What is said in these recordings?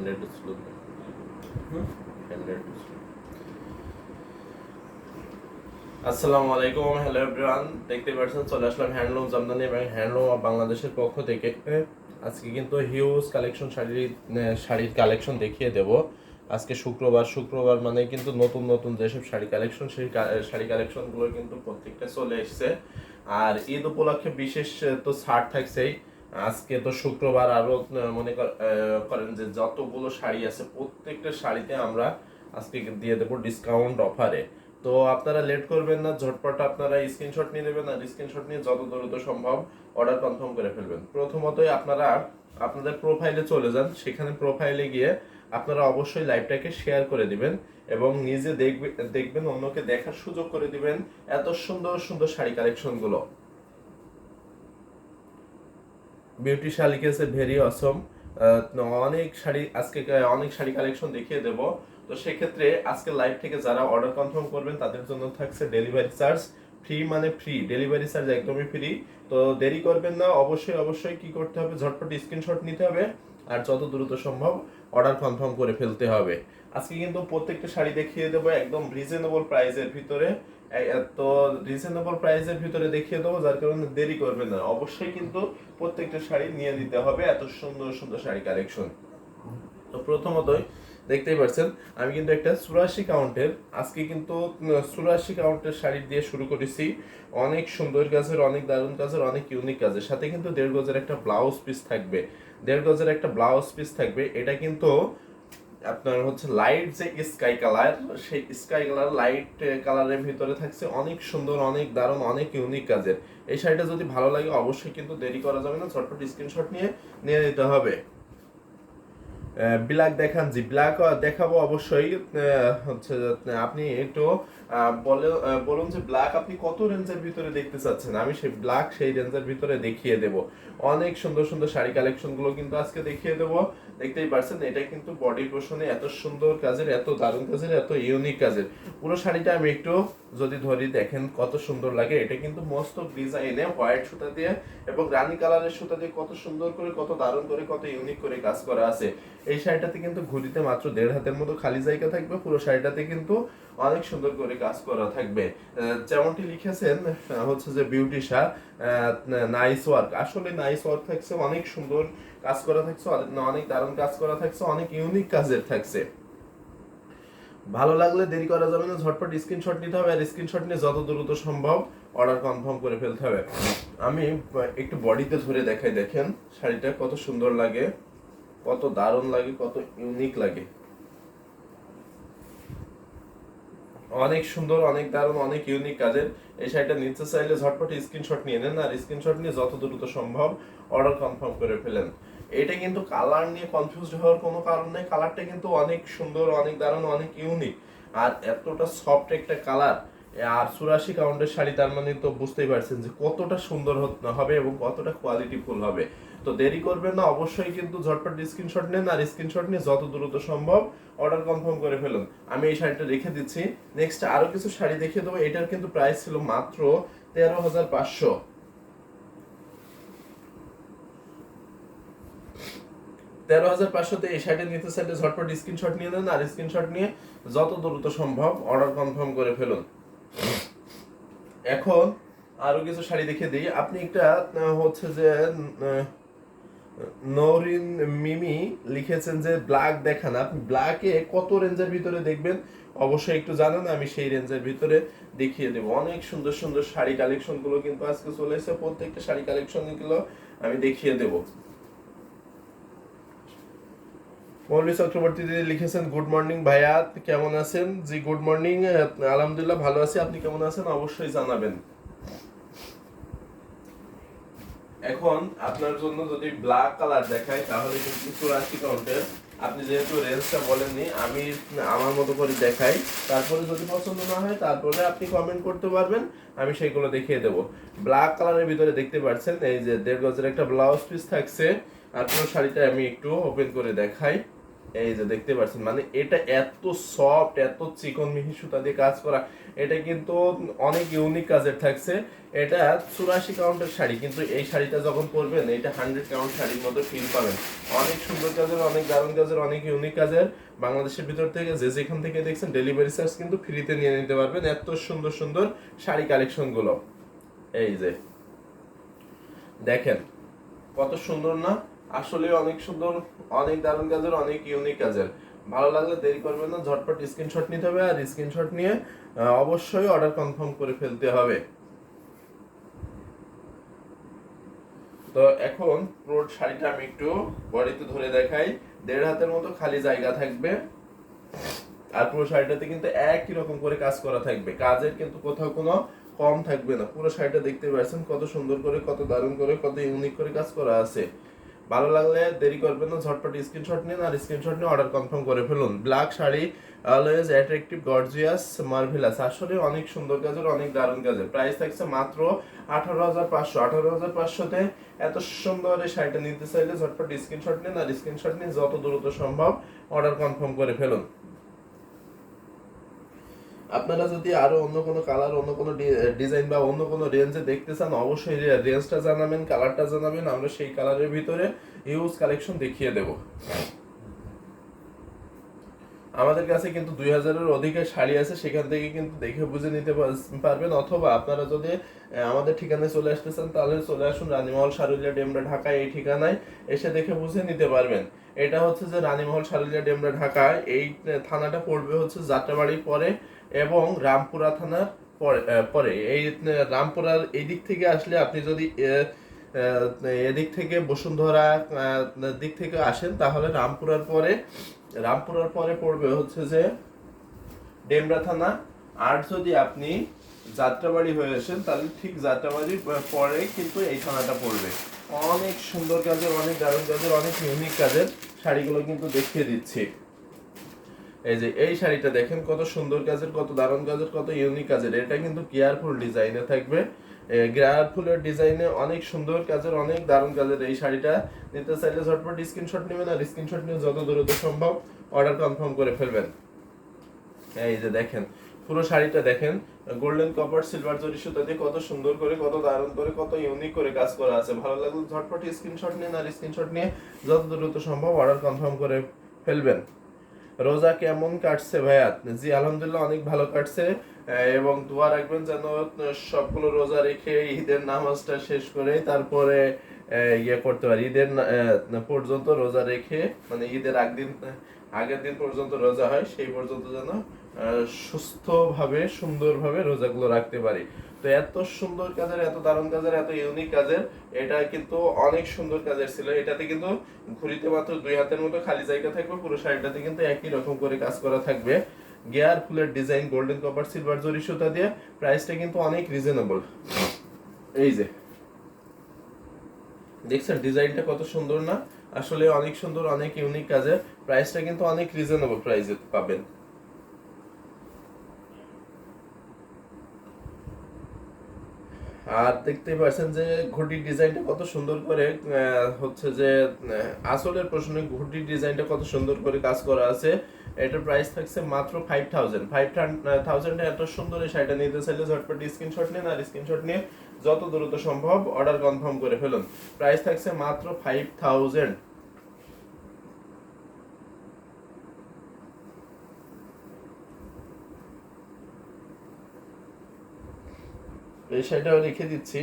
Camera একটু slow। আসসালামু আলাইকুম হ্যালো এভরিওয়ান দেখতে পাচ্ছেন চলে আসলাম হ্যান্ডলুম জামদানি এবং হ্যান্ডলুম বাংলাদেশের পক্ষ থেকে। আজকে কিন্তু হিউজ কালেকশন শাড়ির শাড়ির কালেকশন দেখিয়ে দেব। আজকে শুক্রবার শুক্রবার মানে কিন্তু নতুন নতুন যেসব শাড়ি কালেকশন সেই শাড়ি কালেকশনগুলো কিন্তু প্রত্যেকটা চলে এসেছে। আর ঈদ উপলক্ষে বিশেষ তো ছাড় থাকছেই। আজকে তো শুক্রবার আরও মনে কর- করেন যে যতগুলো শাড়ি আছে, প্রত্যেকটা শাড়িতে আমরা আজকে দিয়ে দেবো ডিসকাউন্ট অফারে তো আপনারা লেট করবেন না, ঝটপট আপনারা স্ক্রিনশট নিয়ে নেবেন আর স্ক্রিনশট নিয়ে যত দ্রুত সম্ভব অর্ডার কনফার্ম করে ফেলবেন। প্রথমতই আপনারা, আপনাদের প্রোফাইলে চলে যান, সেখানে প্রোফাইলে গিয়ে আপনারা অবশ্যই লাইভটাকে শেয়ার করে দিবেন এবং নিজে দেখবে, দেখবেন অন্যকে দেখার সুযোগ করে দিবেন এত সুন্দর সুন্দর শাড়ি কালেকশনগুলো বিউটি শাড়ি লিখেছে ভেরি অসম অনেক শাড়ি, আজকে, অনেক শাড়ি কালেকশন দেখিয়ে দেব। তো সেক্ষেত্রে আজকে লাইভ থেকে যারা অর্ডার কনফার্ম করবেন, তাদের জন্য থাকছে ডেলিভারি চার্জ ফ্রি মানে ফ্রি ডেলিভারি চার্জ একদমই ফ্রি তো দেরি করবেন না, অবশ্যই অবশ্যই কি করতে হবে, ঝটপট স্ক্রিনশট নিতে হবে আর যত দ্রুত সম্ভব অর্ডার কনফার্ম করে ফেলতে হবে। আজকে কিন্তু প্রত্যেকটা শাড়ি দেখিয়ে দেবো একদম রিজনেবল প্রাইসের ভিতরে। তো রিজনেবল প্রাইসের ভিতরে দেখিয়ে দেবো, যার কারণে দেরি করবেন না। অবশ্যই কিন্তু প্রত্যেকটা শাড়ি নিয়ে নিতে হবে, এত সুন্দর সুন্দর শাড়ি কালেকশন তো প্রথমতই দেখতেই পাচ্ছেন, আমি কিন্তু একটা চুরাশি কাউন্টের আজকে কিন্তু চুরাশি কাউন্টের শাড়ি দিয়ে শুরু করেছি। অনেক সুন্দর কাজের, অনেক দারুণ কাজের, অনেক ইউনিক কাজের। সাথে কিন্তু দেড় গজের একটা ব্লাউজ পিস থাকবে। দেড় গজের একটা ব্লাউজ পিস থাকবে। এটা কিন্তু আপনার হচ্ছে লাইট যে স্কাই কালার সেই স্কাই কালার লাইট কালারের ভিতরে থাকছে অনেক সুন্দর, অনেক দারুণ, অনেক ইউনিক কাজের। এই শাড়িটা যদি ভালো লাগে অবশ্যই কিন্তু দেরি করা যাবে না, ছোট্ট স্ক্রিনশট নিয়ে নিয়ে নিতে হবে। ব্ল্যাক দেখান জি ব্ল্যাক দেখাবো অবশ্যই। হচ্ছে আপনি একটু বলে বলুন যে ব্ল্যাক আপনি কত রেঞ্জের ভিতরে দেখতে চাচ্ছেন? আমি সেই ব্ল্যাক সেই রেঞ্জের ভিতরে দেখিয়ে দেব। অনেক সুন্দর সুন্দর শাড়ি কালেকশনগুলো কিন্তু আজকে দেখিয়ে দেব। দেখতেই পারছেন, এটা কিন্তু বডি পোষণে এত সুন্দর কাজের, এত দারুণ কাজের, এত ইউনিক কাজের। পুরো শাড়িটা আমি একটু যদি ধরি, দেখেন কত সুন্দর লাগে। এটা কিন্তু মস্ত ডিজাইনে হোয়াইট সুতা দিয়ে এবং রানী কালারের সুতা দিয়ে কত সুন্দর করে, কত দারুণ করে, কত ইউনিক করে কাজ করা আছে। এই শাড়িটাতে কিন্তু ঘুরিতে মাত্র দেড় হাতের মতো খালি জায়গা থাকবে, পুরো শাড়িটাতে কিন্তু অনেক সুন্দর করে কাজ করা থাকবে। যেমনটি লিখেছেন হচ্ছে যে বিউটি শাহ নাইস ওয়ার্ক আসলে নাইস ওয়ার্ক থাকছে, অনেক সুন্দর কাজ করা থাকছে, অনেক দারুণ কাজ করা থাকছে, অনেক ইউনিক কাজের থাকছে। ভালো লাগলে দেরি করা যাবে না, ঝটপট স্ক্রিনশট নিতে হবে আর স্ক্রিনশট নিয়ে যত দ্রুত সম্ভব অর্ডার কনফার্ম করে ফেলতে হবে। আমি একটু বডিতে ধরে দেখাই, দেখেন শাড়িটা কত সুন্দর লাগে। কত দারুণ লাগে, কত ইউনিক লাগে। অনেক সুন্দর, অনেক দারুণ, অনেক ইউনিক কাজের। এই শাড়িটা নিতে চাইলে ঝটপট স্ক্রিনশট নিয়ে নেন, আর স্ক্রিনশট নিয়ে যত দ্রুত সম্ভব অর্ডার কনফার্ম করে ফেলেন। এটা কিন্তু কালার নিয়ে কনফিউজ হওয়ার কোনো কারণ নেই কালারটা কিন্তু অনেক সুন্দর, অনেক দারুণ, অনেক ইউনিক আর এতটা সফট একটা কালার আর চুরাশি কাউন্টের শাড়ি, তার মানে তো বুঝতেই পারছেন যে কতটা সুন্দর হবে এবং কতটা কোয়ালিটি ফুল হবে। তো দেরি করবেন না, অবশ্যই কিন্তু ঝটপট স্ক্রিনশট নেন আর স্ক্রিনশট নিয়ে যত দ্রুত সম্ভব অর্ডার কনফার্ম করে ফেলুন। আমি এই শাড়িটা রেখে দিচ্ছি। নেক্সট আরও কিছু শাড়ি দেখিয়ে দেবো। এটার কিন্তু প্রাইস ছিল মাত্র তেরো হাজার পাঁচশো। তেরো হাজার পাঁচশোতে এই শাড়িটা নিতে চাইলে ঝটপট স্ক্রিনশট নিয়ে নেন আর স্ক্রিনশট নিয়ে যত দ্রুত সম্ভব অর্ডার কনফার্ম করে ফেলুন। এখন আরও কিছু শাড়ি দেখিয়ে দিই। আপনি একটা হচ্ছে যে নরিন মিমি লিখেছেন যে, ব্ল্যাক দেখান আপনি ব্ল্যাকে কত রেঞ্জের ভিতরে দেখবেন? অবশ্যই একটু জানান, আমি সেই রেঞ্জের ভিতরে দেখিয়ে দেবো। অনেক সুন্দর সুন্দর শাড়ি কালেকশনগুলো কিন্তু আজকে চলে এসেছে। প্রত্যেকটা শাড়ি কালেকশনগুলো আমি দেখিয়ে দেবো। মৌলী চক্রবর্তী দিদি লিখেছেন, গুড মর্নিং ভাইয়া, কেমন আছেন? জি, গুড মর্নিং, আলহামদুলিল্লাহ ভালো আছি। আপনি কেমন আছেন? অবশ্যই জানাবেন। এখন আপনার জন্য যদি ব্ল্যাক কালার দেখাই তাহলে কিন্তু চুরাশি কাউন্টের আপনি যেহেতু রেঞ্জটা বলেননি, আমি আমার মতো করে দেখাই। তারপরে যদি পছন্দ না হয়, তারপরে আপনি কমেন্ট করতে পারবেন। আমি সেইগুলো দেখিয়ে দেবো। ব্ল্যাক কালারের ভিতরে দেখতে পাচ্ছেন, এই যে দেড় গজের একটা ব্লাউজ পিস থাকছে। আর পুরো শাড়িটা আমি একটু ওপেন করে দেখাই। এই যে দেখতে পাচ্ছেন মানে এটা এত সফট এত চিকন মিহি সুতা দিয়ে কাজ করা, এটা কিন্তু অনেক ইউনিক কাজের থাকছে। এটা চুরাশি কাউন্টের শাড়ি, কিন্তু এই শাড়িটা যখন পরবেন, এটা হান্ড্রেড কাউন্ট শাড়ির মতো ফিল পাবেন। অনেক সুন্দর কাজের, অনেক দারুণ কাজের, অনেক ইউনিক কাজের। বাংলাদেশের ভিতর থেকে যে যেখান থেকে দেখছেন ডেলিভারি চার্জ কিন্তু ফ্রিতে নিয়ে নিতে পারবেন এত সুন্দর সুন্দর শাড়ি কালেকশনগুলো এই যে, দেখেন, কত সুন্দর না? আসলে অনেক সুন্দর, অনেক দারুণ কাজের, অনেক ইউনিক কাজের। ভালো লাগলে দেরি করবেন না, ঝটপট স্ক্রিনশট নিতে হবে আর স্ক্রিনশট নিয়ে অবশ্যই অর্ডার কনফার্ম করে ফেলতে হবে। তো এখন পুরো শাড়িটা আমি একটু বডিতে ধরে দেখাই। দেড় হাতের মতো খালি জায়গা থাকবে। আর পুরো শাড়িটাতে কিন্তু একই রকম করে কাজ করা থাকবে। কাজের কিন্তু কোথাও কোনো কম থাকবে না। পুরো শাড়িটা দেখতে পাচ্ছেন কত সুন্দর করে, কত দারুণ করে, কত ইউনিক করে কাজ করা আছে। ভালো লাগলে দেরি করবেন না, ঝটপট স্ক্রিনশট নিন আর স্ক্রিনশট নিয়ে অর্ডার কনফার্ম করে ফেলুন। Black sari always attractive gorgeous marvellous আসলে অনেক সুন্দর কাজের অনেক দারুণ কাজের প্রাইস থাকছে মাত্র আঠারো হাজার পাঁচশো। আঠারো হাজার পাঁচশোতে এত সুন্দর এই শাড়িটা নিতে চাইলে ঝটপট স্ক্রিনশট নিন আর স্ক্রিনশট নিয়ে যত দ্রুত সম্ভব অর্ডার কনফার্ম করে ফেলুন। আপনারা যদি আরও অন্য কোনো কালার অন্য কোনো ডিজাইন বা অন্য কোনো রেঞ্জে দেখতে চান, অবশ্যই রেঞ্জটা জানাবেন কালারটা জানাবেন, আমরা সেই কালারের ভিতরে ইউজ কালেকশন দেখিয়ে দেব। আমাদের কাছে কিন্তু দুই হাজারের অধিকের শাড়ি আছে, সেখান থেকে কিন্তু দেখে বুঝে নিতে পারবেন, অথবা আপনারা যদি আমাদের ঠিকানায় চলে আসতে চান, তাহলে চলে আসুন রানীমহল সারুলিয়া ডেমরা ঢাকা, এই ঠিকানায় এসে দেখে বুঝে নিতে পারবেন। এটা হচ্ছে যে রানীমহল সারুলিয়া ডেমরা, ঢাকা। এই থানাটা পড়বে হচ্ছে যাত্রাবাড়ির পরে এবং রামপুরা থানার পরে এই রামপুরার এই দিক থেকে আসলে আপনি যদি এদিক থেকে বসুন্ধরা দিক থেকে আসেন, তাহলে রামপুরার পরে রামপুরার পরে পড়বে হচ্ছে যে ডেমরা থানা। আর যদি আপনি যাত্রাবাড়ি হয়ে আসেন, তাহলে ঠিক যাত্রাবাড়ির পরে কিন্তু এই থানাটা পড়বে। অনেক সুন্দর কাজের, অনেক দারুণ কাজের, অনেক ইউনিক কাজের। শাড়িগুলো কিন্তু দেখিয়ে দিচ্ছি। এই যে এই শাড়িটা দেখেন, কত সুন্দর কাজের, কত দারুণ কাজের, কত ইউনিক কাজের। এটা কিন্তু কেয়ারফুল ডিজাইনে থাকবে। কেয়ারফুলের ডিজাইনে অনেক সুন্দর কাজের, অনেক দারুণ কাজের এই শাড়িটা। নিতে চাইলে ঝটপট স্ক্রিনশট নেবেন আর স্ক্রিনশট নিয়ে যত দ্রুত সম্ভব অর্ডার কনফার্ম করে ফেলবেন। এই যে দেখেন পুরো শাড়িটা দেখেন গোল্ডেন কপার সিলভার জরি সুতা দিয়ে কত সুন্দর করে, কত দারুণ করে, কত ইউনিক করে কাজ করা আছে। ভালো লাগলে ঝটপট স্ক্রিনশট নিন আর স্ক্রিনশট নিয়ে যত দ্রুত সম্ভব অর্ডার কনফার্ম করে ফেলবেন। রোজা কেমন কাটছে ভাইয়া? জি, আলহামদুলিল্লাহ অনেক ভালো কাটছে। এবং দোয়া রাখবেন যেন সবগুলো রোজা রেখে ঈদের নামাজটা শেষ করে তারপরে ইয়ে করতে পারি। ঈদের পর্যন্ত রোজা রেখে মানে ঈদের আগদিন আগের দিন পর্যন্ত রোজা হয়, সেই পর্যন্ত যেন সুস্থভাবে, সুন্দরভাবে রোজাগুলো রাখতে পারি। তো এত সুন্দর কাজের, এত দারুণ কাজের, এত ইউনিক কাজের, এটা কিন্তু অনেক সুন্দর কাজের ছিল। এটাতে কিন্তু ঘুরিতে মাত্র দুই হাতের মতো খালি জায়গা থাকবে, পুরো শাড়িটাতে কিন্তু একই রকম করে কাজ করা থাকবে। গিয়ার, ফুলের ডিজাইন, গোল্ডেন কপার, সিলভার, জরি সুতা দিয়ে প্রাইসটা কিন্তু অনেক রিজনেবল এই যে দেখছেন, ডিজাইনটা কত সুন্দর না? আসলে অনেক সুন্দর, অনেক ইউনিক কাজের। প্রাইসটা কিন্তু অনেক রিজনেবল প্রাইসে পাবেন। আর দেখতে পাচ্ছেন যে, ঘটির ডিজাইনটা কত সুন্দর করে হচ্ছে যে আসলের প্রশ্নে ঘটির ডিজাইনটা কত সুন্দর করে কাজ করা আছে। এটার প্রাইস থাকছে মাত্র ফাইভ থাউজেন্ড ফাইভ থাউজেন্ডে এত সুন্দর এই শাড়িটা নিতে চাইলে ঝটপট স্ক্রিনশট নিন আর স্ক্রিনশট নিয়ে যত দ্রুত সম্ভব অর্ডার কনফার্ম করে ফেলুন। প্রাইস থাকছে মাত্র ফাইভ থাউজেন্ড এই শাড়িটাও রেখে দিচ্ছি।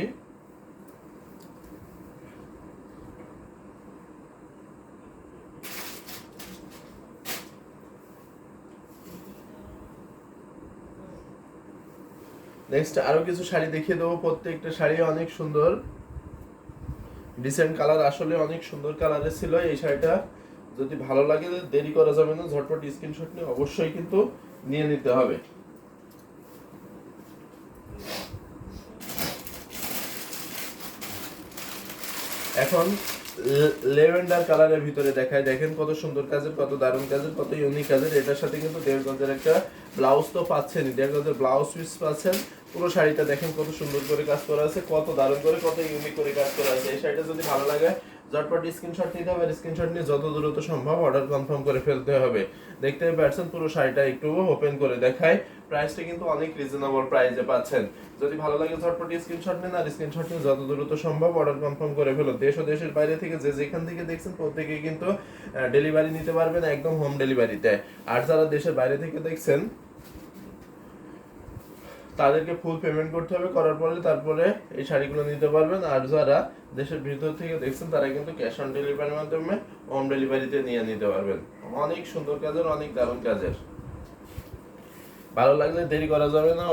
নেক্সট আরও কিছু শাড়ি দেখিয়ে দেবো। প্রত্যেকটা শাড়ি অনেক সুন্দর। ডিসেন্ট কালার আসলে অনেক সুন্দর কালারের ছিল এই শাড়িটা। যদি ভালো লাগে, দেরি করা যাবে না। ঝটপট স্ক্রিনশট নিয়ে অবশ্যই কিন্তু নিয়ে নিতে হবে। এখন লেভেন্ডার কালারের ভিতরে দেখায়। দেখেন কত সুন্দর কাজের, কত দারুণ কাজের, কত ইউনিক কাজের। এটার সাথে কিন্তু দেড় গজের একটা ব্লাউজ তো পাচ্ছেনই দেড় গজের ব্লাউজ পিস পাচ্ছেন। পুরো শাড়িটা দেখেন কত সুন্দর করে কাজ করা আছে, কত দারুণ করে, কত ইউনিক করে কাজ করা আছে। এই শাড়িটা যদি ভালো লাগে ঝটপট স্ক্রিনশট নিতে হবে স্ক্রিনশট নিয়ে যত দ্রুত সম্ভব অর্ডার কনফার্ম করে ফেলতে হবে। দেখতে পাচ্ছেন পুরো শাড়িটা একটু ওপেন করে দেখায় প্রাইসটা কিন্তু অনেক রিজনেবল প্রাইসে পাচ্ছেন। যদি ভালো লাগে ঝটপট স্ক্রিনশট নিন, আর স্ক্রিনশট নিয়ে যত দ্রুত সম্ভব অর্ডার কনফার্ম করে ফেলুন। দেশ ও দেশের বাইরে থেকে যে যেখান থেকে দেখছেন, প্রত্যেকেই কিন্তু ডেলিভারি নিতে পারবেন একদম হোম ডেলিভারিতে আর যারা দেশের বাইরে থেকে দেখছেন তাদেরকে ফুল পেমেন্ট করতে হবে, করার পরে তারপরে এই শাড়িগুলো নিতে পারবেন। আর যারা দেশের ভিতর থেকে দেখছেন, তারা কিন্তু ক্যাশ অন ডেলিভারির মাধ্যমে হোম ডেলিভারিতে নিয়ে নিতে পারবেন। অনেক সুন্দর কাজের, অনেক দারুণ কাজের। ভালো লাগলে দেরি করা যাবে না।